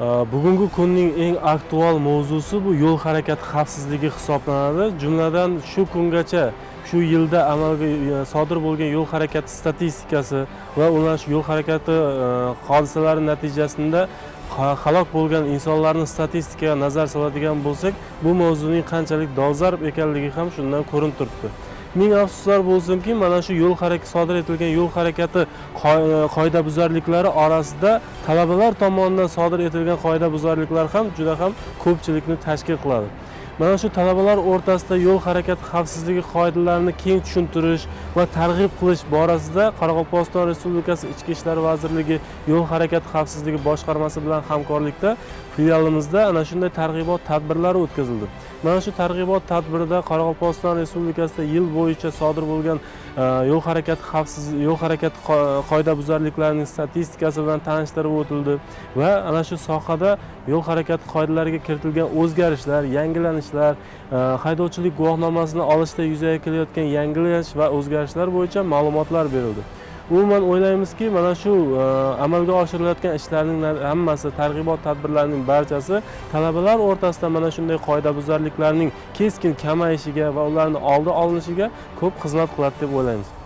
Э, bugungi kunning eng aktual mavzusi bu yo'l harakati xavfsizligi hisoblanadi. Jumladan shu kungacha shu yilda amalga e, sodir bo'lgan yo'l harakati statistikasi va ular shu yo'l harakati e, hodisalari natijasida halok bo'lgan insonlarni statistikaga nazar soladigan bo'lsak bu mavzuning qanchalik dolzarb ekanligi ham shundan ko'rinib turibdi. Ming afsuslar bo'lsinki mana shu yo'l harakati sodir etilgan yo'l harakati e, qoidabuzarliklari orasida talabalar tomonidan sodir etilgan qoidabuzarliklar ham juda ham ko'pchilikni tashkil qiladi. Mana shu talabalar o'rtasida yo'l harakati xavfsizligi qoidalarini keng tushuntirish va targ'ib qilish borasida qoraqalpog'iston respublikasi ichki ishlar vazirligi yo'l harakati xavfsizligi boshqarmasi bilan hamkorlikda filialimizda ana shunday targ'ibot tadbirlari o'tkazildi. Mana shu targ'ibot tadbirida qoraqalpog'iston respublikasida yil bo'yicha sodir bo'lgan e, yo'l harakati xavfsiz yo'l harakati qoidabuzarliklarining statistikasi bilan tanishtirib o'tildi va ana shu sohada yo'l harakati qoidalariga kiritilgan o'zgarishlar yangilanishlar e, haydovchilik guvohnomasini olishda yuzaga kelayotgan yangilanish va o'zgarishlar bo'yicha ma'lumotlar berildi. Umuman o'ylaymizki mana shu e, amalga oshirilayotgan ishlarning hammasi targ'ibot tadbirlarining barchasi talabalar o'rtasida mana shunday qoidabuzarliklarning keskin kamayishiga va ularni oldi olinishiga ko'p xizmat qiladi deb o'ylaymiz.